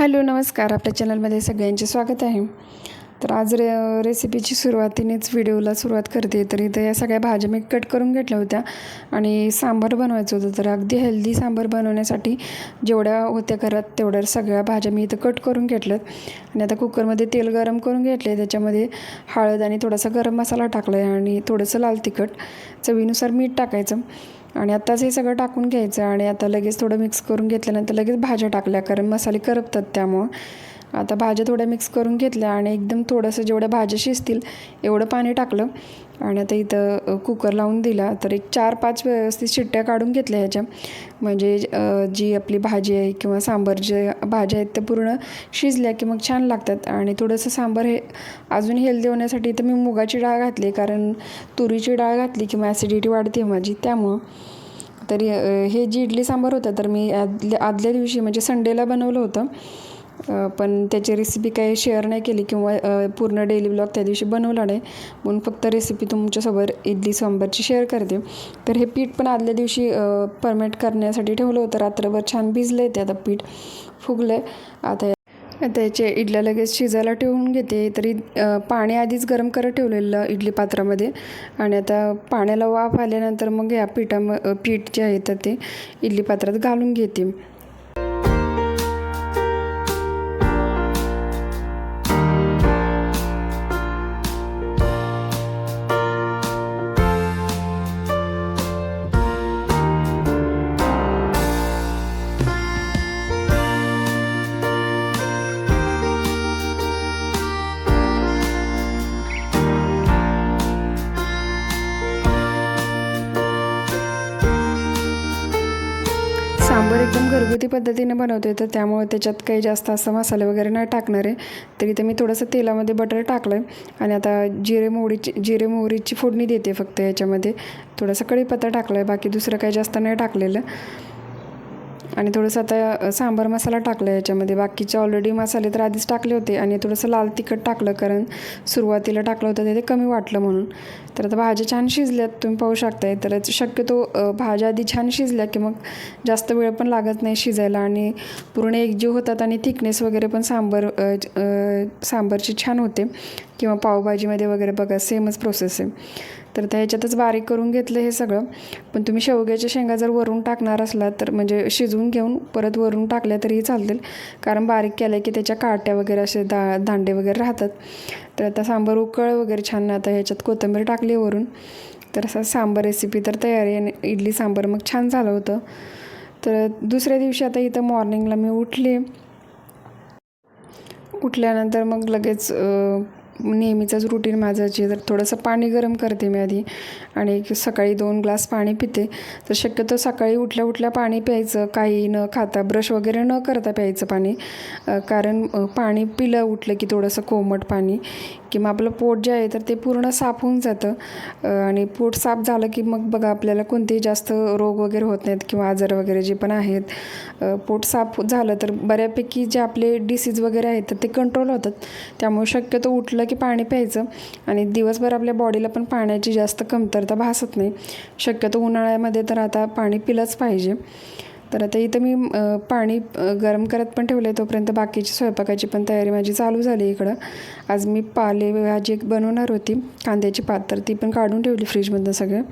Hello नमस्कार. आपल्या चॅनलमध्ये सगळ्यांचे स्वागत आहे. तर आज रे रेसिपीची सुरुवातीनेच व्हिडिओला सुरुवात करते. तर इथं या सगळ्या भाज्या मी कट करून घेतल्या होत्या आणि सांबार बनवायचं होतं. तर अगदी हेल्दी सांबार बनवण्यासाठी जेवढ्या होत्या घरात तेवढ्या सगळ्या भाज्या मी इथं कट करून घेतल्यात. आणि आता कुकरमध्ये तेल गरम करून घेतले त्याच्यामध्ये हळद आणि थोडासा गरम मसाला टाकला आहे आणि थोडंसं लाल तिखट चवीनुसार मीठ टाकायचं. आणि आत्ताच हे सगळं टाकून घ्यायचं आणि आता लगेच थोडं मिक्स करून घेतल्यानंतर लगेच भाज्या टाकल्या कारण मसाले करपतात त्यामुळं. आता भाज्या थोड्या मिक्स करून घेतल्या आणि एकदम थोडंसं जेवढ्या भाज्या शिजतील एवढं पाणी टाकलं. आणि आता इथं कुकर लावून दिला. तर एक चार पाच व्यवस्थित शिट्ट्या काढून घेतल्या ह्याच्या. म्हणजे जी आपली भाजी आहे किंवा सांबार जे भाज्या आहेत त्या पूर्ण शिजल्या की मग छान लागतात. आणि थोडंसं सांबार हे अजून हेल्दी होण्यासाठी तर मी मुगाची डाळ घातली. कारण तुरीची डाळ घातली किंवा ॲसिडिटी वाढते माझी. त्यामुळं तरी हे जी इडली सांबार होतं तर मी आदल्या आदल्या दिवशी म्हणजे संडेला बनवलं होतं. पण त्याची रेसिपी काही शेअर नाही केली किंवा पूर्ण डेली ब्लॉग त्या दिवशी बनवला नाही. म्हणून फक्त रेसिपी तुमच्यासोबत इडली सांबारची शेअर करते. तर हे पीठ पण आदल्या दिवशी परमेट करण्यासाठी ठेवलं होतं. रात्रभर छान भिजलं आहे ते आता पीठ फुगलं आहे आता त्याचे इडल्या लगेच शिजायला ठेवून घेते. तरी पाणी आधीच गरम करत ठेवलेलं इडली पात्रामध्ये. आणि आता पाण्याला वाफ आल्यानंतर मग या पिठा पीठ जे आहे तर ते इडली पात्रात घालून घेते. सांबार एकदम घरगुती पद्धतीने बनवते तर त्यामुळे त्याच्यात काही जास्त असं मसाले वगैरे नाही टाकणार आहे. तरी ते मी थोडंसं तेलामध्ये बटर टाकलं आहे आणि आता जिरे मोहरीची जिरे मोहरीची फोडणी देते फक्त याच्यामध्ये. थोडंसं कढीपत्ता टाकलं आहे बाकी दुसरं काही जास्त नाही टाकलेलं. आणि थोडंसं आता सांबार मसाला टाकला याच्यामध्ये. बाकीचे ऑलरेडी मसाले तर आधीच टाकले होते आणि थोडंसं लाल तिखट टाकलं कारण सुरुवातीला टाकलं होतं ते कमी वाटलं म्हणून. तर आता भाज्या छान शिजल्यात तुम्ही पाहू शकताय. तर शक्यतो भाज्या आधी छान शिजल्या की मग जास्त वेळ पण लागत नाही शिजायला आणि पूर्ण एकजीव होतात आणि थिकनेस वगैरे पण सांबर सांबारची छान होते. किंवा पावभाजीमध्ये वगैरे बघा सेमच प्रोसेस आहे. तर त्याच्यातच बारीक करून घेतलं हे सगळं. पण तुम्ही शेवग्याच्या शेंगा जर वरून टाकणार असला तर म्हणजे शिजवून घेऊन परत वरून टाकल्या तरीही चालतील. कारण बारीक केलं की त्याच्या काट्या वगैरे असे दा दांडे वगैरे राहतात. तर आता सांबार उकळ वगैरे छान आता ह्याच्यात कोथिंबीर टाकली वरून. तर असं सांबार रेसिपी तर तयार आहे. आणि इडली सांबार मग छान झालं होतं. तर दुसऱ्या दिवशी आता इथं मॉर्निंगला मी उठले. उठल्यानंतर मग लगेच नेहमीचंच रुटीन माझं जे तर थोडंसं पाणी गरम करते मी आधी आणि सकाळी दोन ग्लास पाणी पिते तर शक्यतो सकाळी उठल्या उठल्या पाणी प्यायचं काही न खाता ब्रश वगैरे न करता प्यायचं पाणी. कारण पाणी पिलं उठलं की थोडंसं कोमट पाणी. किंवा आपलं पोट जे आहे तर ते पूर्ण साफ होऊन जातं. आणि पोट साफ झालं की मग बघा आपल्याला कोणतेही जास्त रोग वगैरे होत नाहीत किंवा आजार वगैरे जे पण आहेत पोट साफ झालं तर बऱ्यापैकी जे आपले डिसीज वगैरे आहेत तर ते कंट्रोल होतात. त्यामुळे शक्यतो उठलं की पाणी प्यायचं आणि दिवसभर आपल्या बॉडीला पण पाण्याची जास्त कमतरता भासत नाही. शक्यतो उन्हाळ्यामध्ये तर आता पाणी पिलंच पाहिजे. तर आता इथं मी पाणी गरम करत पण ठेवलं आहे तोपर्यंत बाकीची स्वयंपाकाची पण तयारी माझी चालू झाली इकडं. आज मी पाले भाजी बनवणार होती कांद्याची पात तर ती पण काढून ठेवली फ्रीजमधनं सगळं.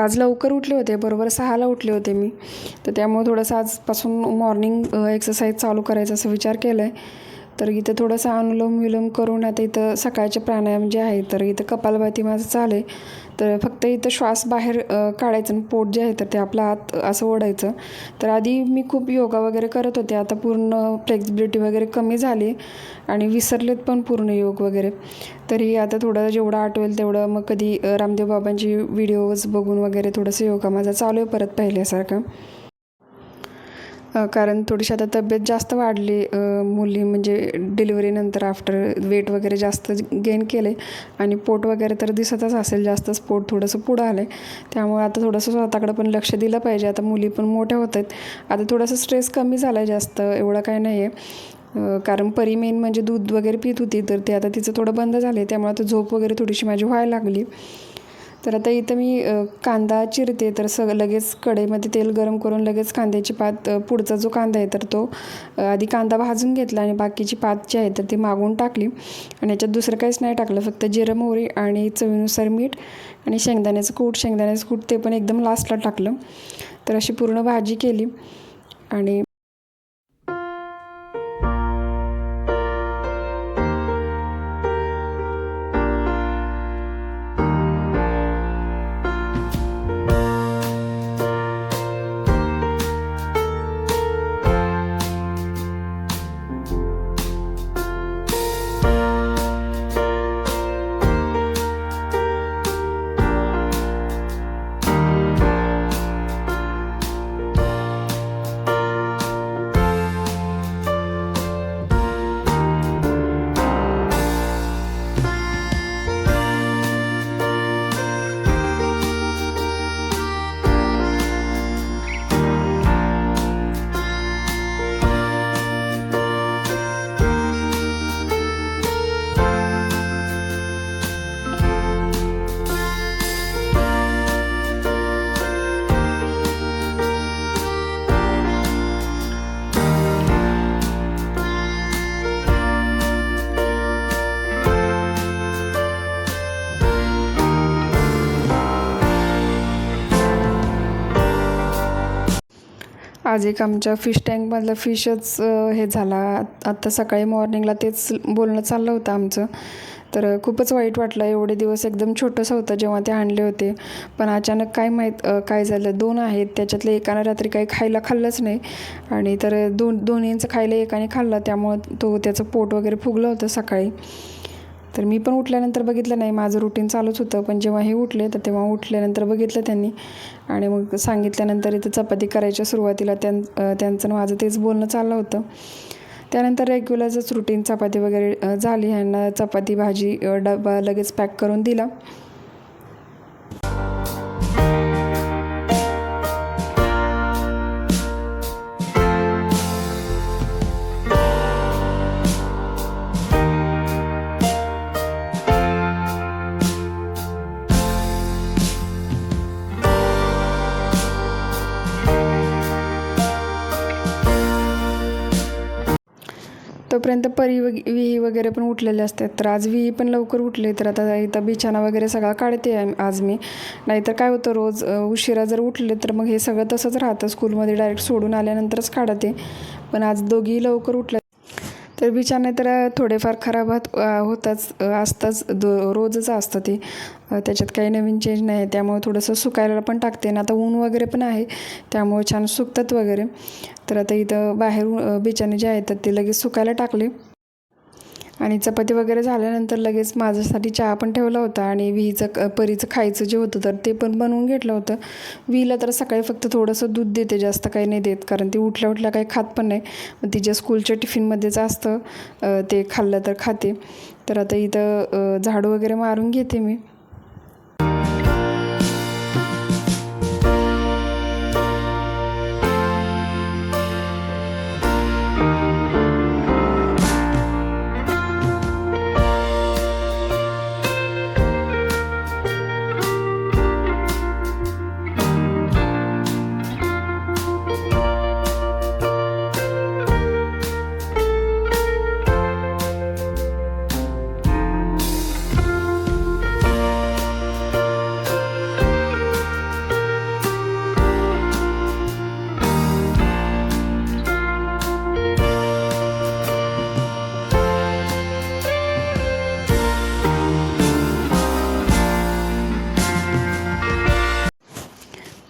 आज लवकर उठले होते बरोबर सहाला उठले होते मी. तर त्यामुळे थोडंसं आजपासून मॉर्निंग एक्सरसाइज चालू करायचा असा विचार केला आहे तर इथं थोडंसं अनुलोम विलोम करून आता इथं सकाळचे प्राणायाम जे आहे तर इथं कपालभाती माझं चालेल आहे. तर फक्त इथं श्वास बाहेर काढायचं आणि पोट जे आहे तर ते आपलं आत असं ओढायचं. तर आधी मी खूप योगा वगैरे करत होते. आता पूर्ण फ्लेक्झिबिलिटी वगैरे कमी झाली आणि विसरलेत पण पूर्ण योग वगैरे. तरी आता थोडं जेवढं आठवेल तेवढं मग कधी रामदेव बाबांची व्हिडिओज बघून वगैरे थोडंसं योगा माझा चालू आहे परत पहिल्यासारखं. कारण थोडीशी आता तब्येत जास्त वाढली मुली म्हणजे डिलिव्हरीनंतर आफ्टर वेट वगैरे जास्त गेन केले आणि पोट वगैरे तर दिसतच असेल जास्तच पोट थोडंसं पुढं आलं आहे त्यामुळे आता थोडंसं स्वतःकडं पण लक्ष दिलं पाहिजे. आता मुली पण मोठ्या होत आहेत. आता थोडंसं स्ट्रेस कमी झाला आहे जास्त एवढं काय नाही आहे कारण परी मेन म्हणजे दूध वगैरे पित होती तर ते आता तिचं थोडं बंद झालं आहे त्यामुळे आता झोप वगैरे थोडीशी माझी व्हायला लागली. तर आता इथं मी कांदा चिरते तर सग लगेच कढईमध्ये तेल गरम करून लगेच कांद्याची पात पुढचा जो कांदा आहे तर तो आधी कांदा भाजून घेतला आणि बाकीची पात जी आहे तर ती मागून टाकली. आणि याच्यात दुसरं काहीच नाही टाकलं फक्त जिरं मोहरी आणि चवीनुसार मीठ आणि शेंगदाण्याचं कूट शेंगदाण्याचं कूट ते पण एकदम लास्टला टाकलं. तर अशी पूर्ण भाजी केली. आणि आज एक आमच्या फिश टँकमधलं फिशच हे झाला. आत्ता सकाळी मॉर्निंगला तेच बोलणं चाललं होतं आमचं. तर खूपच वाईट वाटलं. एवढे दिवस एकदम छोटंसं होतं जेव्हा ते आणले होते. पण अचानक काय माहीत काय झालं. दोन आहेत. त्याच्यातलं एकानं रात्री काही खायला खाल्लंच नाही. आणि तर दोन दोन्हींचं खायला एकाने खाल्लं. त्यामुळं तो त्याचं पोट वगैरे फुगलं होतं सकाळी. तर मी पण उठल्यानंतर बघितलं नाही. माझं रुटीन चालूच होतं. पण जेव्हा हे उठले तर तेव्हा उठल्यानंतर बघितलं त्यांनी. आणि मग सांगितल्यानंतर इथं चपाती करायच्या सुरुवातीला त्यां त्यांचं माझं तेच बोलणं चाललं होतं. त्यानंतर रेग्युलरच रुटीन चपाती वगैरे झाली. ह्यांना चपाती भाजी डबा लगेच पॅक करून दिला. तोपर्यंत परी वग विही वगैरे पण उठलेले असतात. तर आज विही पण लवकर उठले तर आता इथं बिछाना वगैरे सगळा काढते आज मी. नाहीतर काय होतं रोज उशिरा जर उठले तर मग हे सगळं तसंच राहतं. स्कूलमध्ये डायरेक्ट सोडून आल्यानंतरच काढते. पण आज दोघी लवकर उठल्या तर बिछाने तर थोडेफार खराब होत होताच असताच दो रोजच असतं ते. त्याच्यात काही नवीन चेंज नाही. त्यामुळे थोडंसं सुकायला पण टाकते. आणि आता ऊन वगैरे पण आहे. त्यामुळे छान सुकतात वगैरे. तर आता इथं बाहेरून अ, बिछाने जे आहेत तर ते लगेच सुकायला टाकले. आणि चपाती वगैरे झाल्यानंतर लगेच माझ्यासाठी चहा पण ठेवला होता आणि विहीचं क परीचं खायचं जे होतं तर ते पण बनवून घेतलं होतं. विहीला तर सकाळी फक्त थोडंसं दूध देते जास्त काही नाही देत कारण ती उठल्या उठल्या काही खात पण नाही. मग तिच्या स्कूलच्या टिफिनमध्येच असतं ते खाल्लं तर खाते. तर आता इथं झाडू वगैरे मारून घेते मी.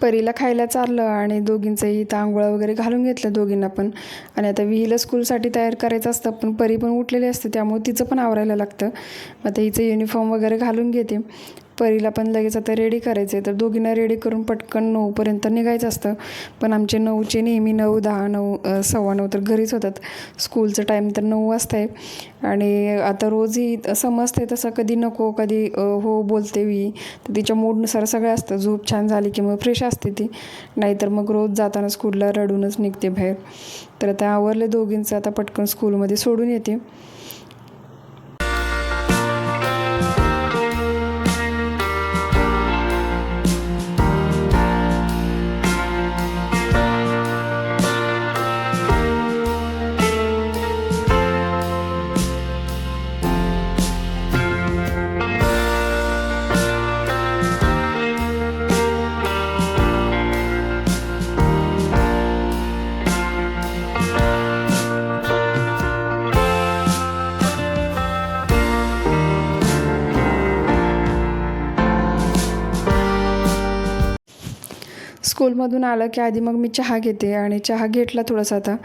परीला खायला चाललं आणि दोघींचंही इथं आंघोळा वगैरे घालून घेतलं दोघींना पण. आणि आता विहीला स्कूलसाठी तयार करायचं असतं पण परी पण उठलेली असते त्यामुळे तिचं पण आवरायला लागतं. मग आता हिचं युनिफॉर्म वगैरे घालून घेते. परीला पण लगेच आता रेडी करायचं आहे तर दोघींना रेडी करून पटकन नऊपर्यंत निघायचं असतं. पण आमचे नऊचे नेहमी नऊ दहा नऊ सव्वा नऊ तर घरीच होतात. स्कूलचं टाईम तर नऊ वाजता आहे आणि आता रोजही समजते तसं कधी नको कधी हो बोलते मी तर तिच्या मूडनुसार सगळं असतं. झोप छान झाली की मग फ्रेश असते ती. नाहीतर मग रोज जाताना स्कूलला रडूनच निघते बाहेर. तर आता आवरले दोघींचं. आता पटकन स्कूलमध्ये सोडून येते. स्कूलमधून आलं की आधी मग मी चहा घेते आणि चहा घेतला थोडासा आता.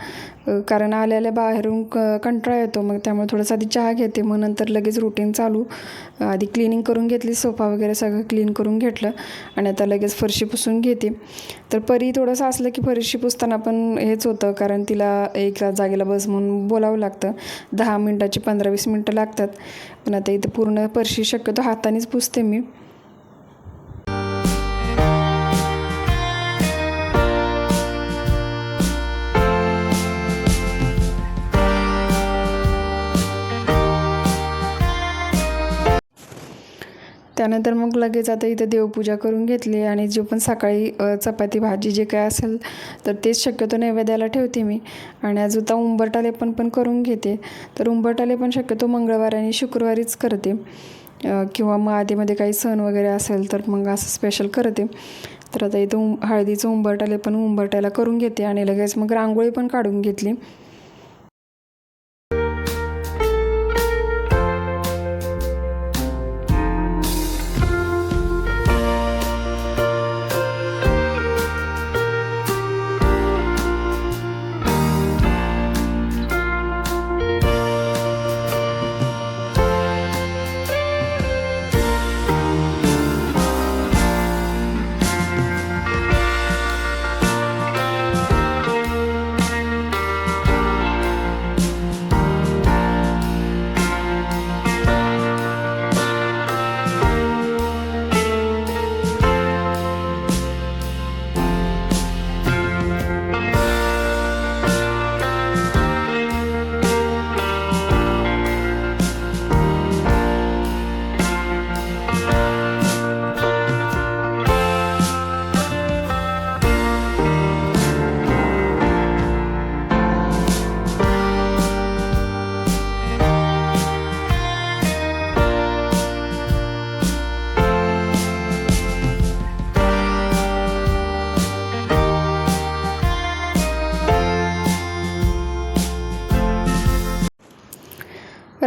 कारण आल्याला बाहेरून क कंटाळा येतो मग त्यामुळे थोडासा आधी चहा घेते मग नंतर लगेच रुटीन चालू. आधी क्लिनिंग करून घेतली सोफा वगैरे सगळं क्लीन करून घेतलं आणि आता लगेच फरशी पुसून घेते. तर परी थोडंसं असलं की फरशी पुसताना पण हेच होतं कारण तिला एका जागेला बस म्हणून बोलावं लागतं. दहा मिनटाची पंधरा वीस मिनटं लागतात. पण आता इथं पूर्ण फरशी शक्यतो हातानेच पुसते मी. त्यानंतर मग लगेच आता इथं देवपूजा करून घेतली आणि जे पण सकाळी चपाती भाजी जे काय असेल तर तेच शक्यतो नैवेद्याला ठेवते मी. आणि आज आता उंबरटाले पण पण करून घेते. तर उंबरटाले पण शक्यतो मंगळवारी आणि शुक्रवारीच करते. किंवा मग आधीमध्ये काही सण वगैरे असेल तर मग असं स्पेशल करते. तर आता इथं हळदीचं उंबरटाले पण उंबरट्याला करून घेते आणि लगेच मग रांगोळी पण काढून घेतली.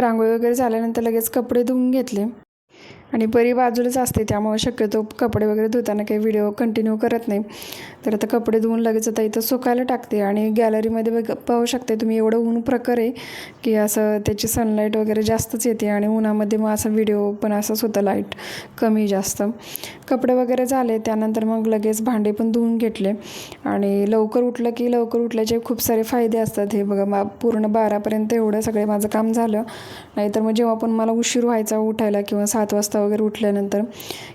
रांगोळी वगैरे झाल्यानंतर लगेच कपडे धुवून घेतले. आणि बरी बाजूलाच असते त्यामुळे शक्यतो कपडे वगैरे धुताना काही व्हिडिओ कंटिन्यू करत नाही. तर आता कपडे धुवून लगेच आता इथं सुकायला टाकते आणि गॅलरीमध्ये बघ पाहू शकते तुम्ही एवढं ऊन प्रकार आहे की असं त्याची सनलाईट वगैरे जास्तच येते आणि उन्हामध्ये मग असा व्हिडिओ पण असंच होतं लाइट कमी जास्त. कपडे वगैरे झाले त्यानंतर मग लगेच भांडे पण धुवून घेतले. आणि लवकर उठलं की लवकर उठल्याचे खूप सारे फायदे असतात. हे बघा मा पूर्ण बारापर्यंत एवढं सगळे माझं काम झालं. नाहीतर मग जेव्हा पण मला उशीर व्हायचा उठायला किंवा सात वाजता वगैरे उठल्यानंतर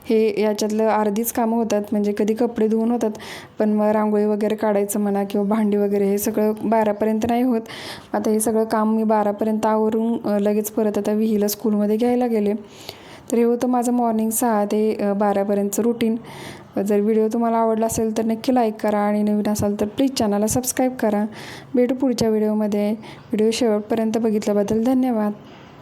हे याच्यातलं अर्धीच कामं होतात. म्हणजे कधी कपडे धुवून होतात पण मग रांगोळी वगैरे काढायचं म्हणा किंवा भांडी वगैरे हे सगळं बारापर्यंत नाही होत. आता हे सगळं काम मी बारापर्यंत आवरून लगेच परत आता विहीला स्कूलमध्ये घ्यायला गेले. तर हे होतं माझं मॉर्निंग सहा ते बारापर्यंतचं रुटीन जर व्हिडिओ तुम्हाला आवडला असेल तर नक्की लाईक करा आणि नवीन असाल तर प्लीज चॅनलला सबस्क्राईब करा. भेटू पुढच्या व्हिडिओमध्ये व्हिडिओ शेवटपर्यंत बघितल्याबद्दल धन्यवाद.